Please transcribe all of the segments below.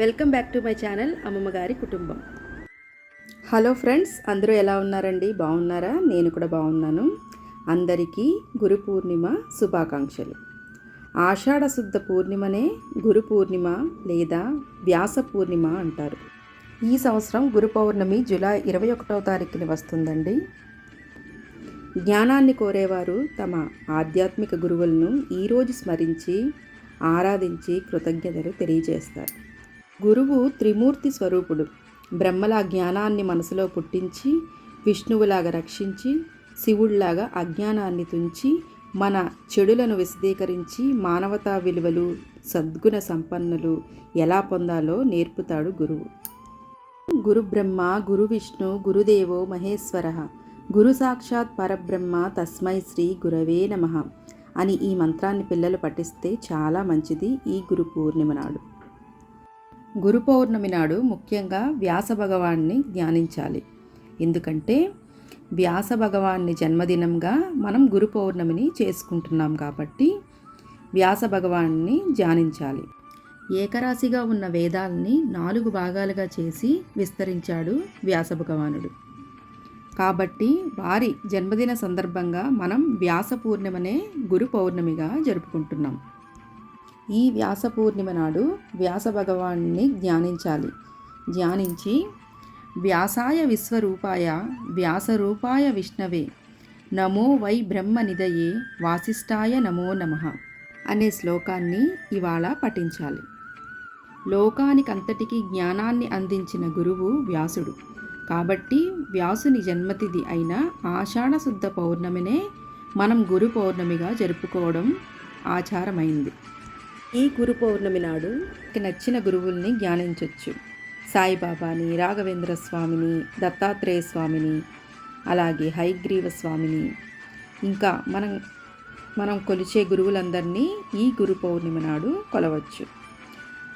Welcome back to my channel అమ్మమ్మ గారి కుటుంబం. హలో ఫ్రెండ్స్ అందరూ ఎలా ఉన్నారండి? బాగున్నారా? నేను కూడా బాగున్నాను. అందరికీ గురు పూర్ణిమ శుభాకాంక్షలు. ఆషాఢ శుద్ధ పూర్ణిమనే గురు పూర్ణిమ లేదా వ్యాస పూర్ణిమ అంటారు. ఈ సంవత్సరం గురు పౌర్ణమి జూలై ఇరవై ఒకటవ తారీఖుని వస్తుందండి. జ్ఞానాన్ని కోరేవారు తమ ఆధ్యాత్మిక గురువులను ఈరోజు స్మరించి ఆరాధించి కృతజ్ఞతలు తెలియజేస్తారు. గురువు త్రిమూర్తి స్వరూపుడు. బ్రహ్మలా జ్ఞానాన్ని మనసులో పుట్టించి విష్ణువులాగా రక్షించి శివుడిలాగా అజ్ఞానాన్ని తుంచి మన చెడులను విశదీకరించి మానవతా విలువలు సద్గుణ సంపన్నులు ఎలా పొందాలో నేర్పుతాడు గురువు. గురు బ్రహ్మ గురు విష్ణు గురుదేవో మహేశ్వర. గురు సాక్షాత్ పరబ్రహ్మ తస్మై శ్రీ గురవే నమ అని ఈ మంత్రాన్ని పిల్లలు పఠిస్తే చాలా మంచిది ఈ గురు పూర్ణిమ నాడు. గురు పౌర్ణమి నాడు ముఖ్యంగా వ్యాస భగవాన్ని ధ్యానించాలి. ఎందుకంటే వ్యాస భగవాన్ని జన్మదినంగా మనం గురు పౌర్ణమిని చేసుకుంటున్నాం కాబట్టి వ్యాస భగవాన్ని ధ్యానించాలి. ఏకరాశిగా ఉన్న వేదాల్ని నాలుగు భాగాలుగా చేసి విస్తరించాడు వ్యాస భగవానుడు. కాబట్టి వారి జన్మదిన సందర్భంగా మనం వ్యాస పూర్ణిమనే గురు పౌర్ణమిగా జరుపుకుంటున్నాం. ఈ వ్యాస పూర్ణిమ నాడు వ్యాస భగవాన్ని ధ్యానించాలి. ధ్యానించి వ్యాసాయ విశ్వరూపాయ వ్యాసరూపాయ విష్ణవే నమో వై బ్రహ్మ నిదయే వాసిష్టాయ నమో నమ అనే శ్లోకాన్ని ఇవాళ పఠించాలి. లోకానికంతటికీ జ్ఞానాన్ని అందించిన గురువు వ్యాసుడు. కాబట్టి వ్యాసుని జన్మతిథి అయిన ఆషాఢశుద్ధ పౌర్ణమినే మనం గురు పౌర్ణమిగా జరుపుకోవడం ఆచారమైంది. ఈ గురు పౌర్ణమి నాడు నచ్చిన గురువుల్ని ధ్యానించవచ్చు సాయిబాబాని రాఘవేంద్ర స్వామిని దత్తాత్రేయ స్వామిని అలాగే హైగ్రీవ స్వామిని. ఇంకా మనం మనం కొలిచే గురువులందరినీ ఈ గురు పౌర్ణమి నాడు కొలవచ్చు.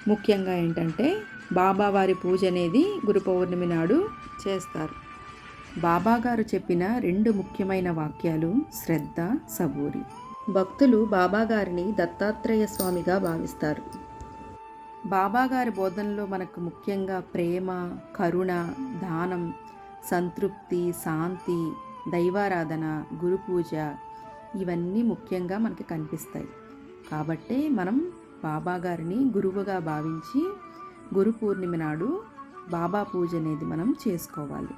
ముఖ్యంగా ఏంటంటే బాబావారి పూజ అనేది గురు పౌర్ణమి నాడు చేస్తారు. బాబాగారు చెప్పిన రెండు ముఖ్యమైన వాక్యాలు శ్రద్ధ సబూరి భక్తులు బాబాగారిని దత్తాత్రేయ స్వామిగా భావిస్తారు. బాబాగారి బోధనలో మనకు ముఖ్యంగా ప్రేమ కరుణ దానం సంతృప్తి శాంతి దైవారాధన గురు పూజ ఇవన్నీ ముఖ్యంగా మనకి కనిపిస్తాయి. కాబట్టే మనం బాబాగారిని గురువుగా భావించి గురు పూర్ణిమ నాడు బాబా పూజ అనేది మనం చేసుకోవాలి.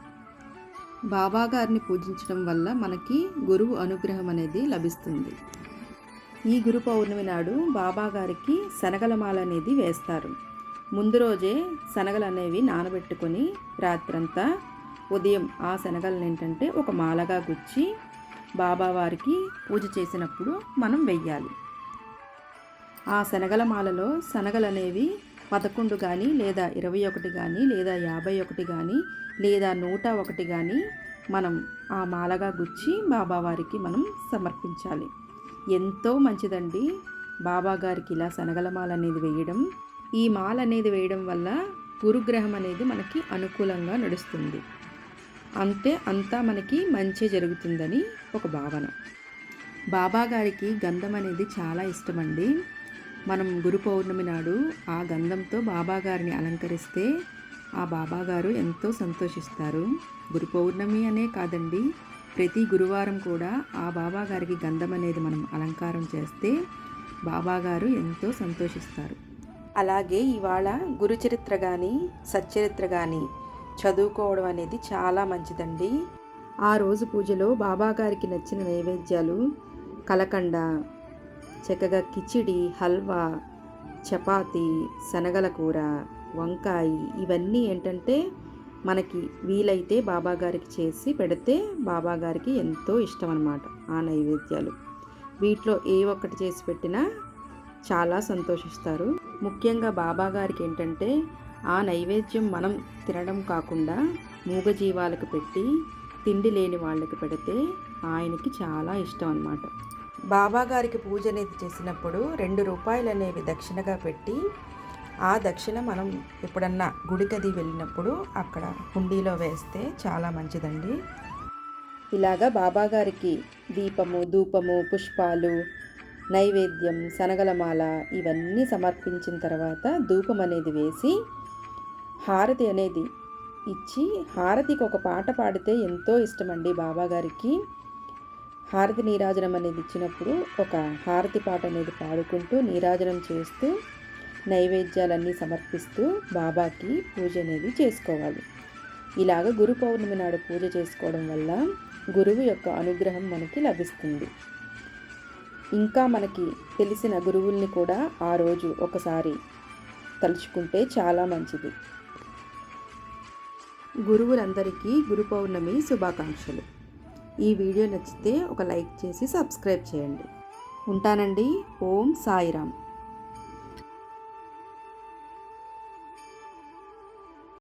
బాబా గారిని పూజించడం వల్ల మనకి గురువు అనుగ్రహం అనేది లభిస్తుంది. ఈ గురు పౌర్ణమి నాడు బాబాగారికి శనగల శనగలమాల అనేది వేస్తారు. ముందు రోజే శనగలు అనేవి నానబెట్టుకొని రాత్రంతా ఉదయం ఆ శనగలను ఏంటంటే ఒక మాలగా గుచ్చి బాబావారికి పూజ చేసినప్పుడు మనం వెయ్యాలి. ఆ శనగల మాలలో శనగలు అనేవి పదకొండు కానీ లేదా ఇరవై ఒకటి కానీ లేదా యాభై ఒకటి కానీ లేదా నూట ఒకటి కానీ మనం ఆ మాలగా గుచ్చి బాబావారికి మనం సమర్పించాలి. ఎంతో మంచిదండి బాబా గారికి ఇలా శనగల మాల అనేది వేయడం. ఈ మాల అనేది వేయడం వల్ల గురుగ్రహం అనేది మనకి అనుకూలంగా నడుస్తుంది. అంతే అంతా మనకి మంచి జరుగుతుందని ఒక భావన. బాబా గారికి గంధం అనేది చాలా ఇష్టమండి. మనం గురు పౌర్ణమి నాడు ఆ గంధంతో బాబా గారిని అలంకరిస్తే ఆ బాబా గారు ఎంతో సంతోషిస్తారు. గురు పౌర్ణమి అనే కాదండి ప్రతి గురువారం కూడా ఆ బాబా గారికి గంధం అనేది మనం అలంకారం చేస్తే బాబా గారు ఎంతో సంతోషిస్తారు. అలాగే ఇవాళ గురుచరిత్ర కానీ సచ్చరిత్ర కానీ చదువుకోవడం అనేది చాలా మంచిదండి. ఆ రోజు పూజలో బాబా గారికి నచ్చిన నైవేద్యాలు కలకండ చక్కగా కిచిడి హల్వా చపాతి శనగల కూర వంకాయ ఇవన్నీ ఏంటంటే మనకి వీలైతే బాబాగారికి చేసి పెడితే బాబాగారికి ఎంతో ఇష్టం అన్నమాట ఆ నైవేద్యాలు. వీటిలో ఏ ఒక్కటి చేసి పెట్టినా చాలా సంతోషిస్తారు. ముఖ్యంగా బాబాగారికి ఏంటంటే ఆ నైవేద్యం మనం తినడం కాకుండా మూగజీవాలకు పెట్టి తిండి లేని వాళ్ళకి పెడితే ఆయనకి చాలా ఇష్టం అన్నమాట. బాబాగారికి పూజ అనేది చేసినప్పుడు రెండు రూపాయలు అనేవి దక్షిణగా పెట్టి ఆ దక్షిణ మనం ఎప్పుడన్నా గుడికది వెళ్ళినప్పుడు అక్కడ హుండీలో వేస్తే చాలా మంచిదండి. ఇలాగా బాబాగారికి దీపము ధూపము పుష్పాలు నైవేద్యం శనగలమాల ఇవన్నీ సమర్పించిన తర్వాత ధూపం అనేది వేసి హారతి అనేది ఇచ్చి హారతికి ఒక పాట పాడితే ఎంతో ఇష్టమండి బాబాగారికి. హారతి నీరాజనం అనేది ఇచ్చినప్పుడు ఒక హారతి పాట అనేది పాడుకుంటూ నీరాజనం చేస్తూ నైవేద్యాలన్నీ సమర్పిస్తూ బాబాకి పూజ అనేది చేసుకోవాలి. ఇలాగ గురు పౌర్ణమి నాడు పూజ చేసుకోవడం వల్ల గురువు యొక్క అనుగ్రహం మనకి లభిస్తుంది. ఇంకా మనకి తెలిసిన గురువుల్ని కూడా ఆ రోజు ఒకసారి తలుచుకుంటే చాలా మంచిది. గురువులందరికీ గురు పౌర్ణమి శుభాకాంక్షలు. ఈ వీడియో నచ్చితే ఒక లైక్ చేసి సబ్స్క్రైబ్ చేయండి. ఉంటానండి. ఓం సాయిరామ్.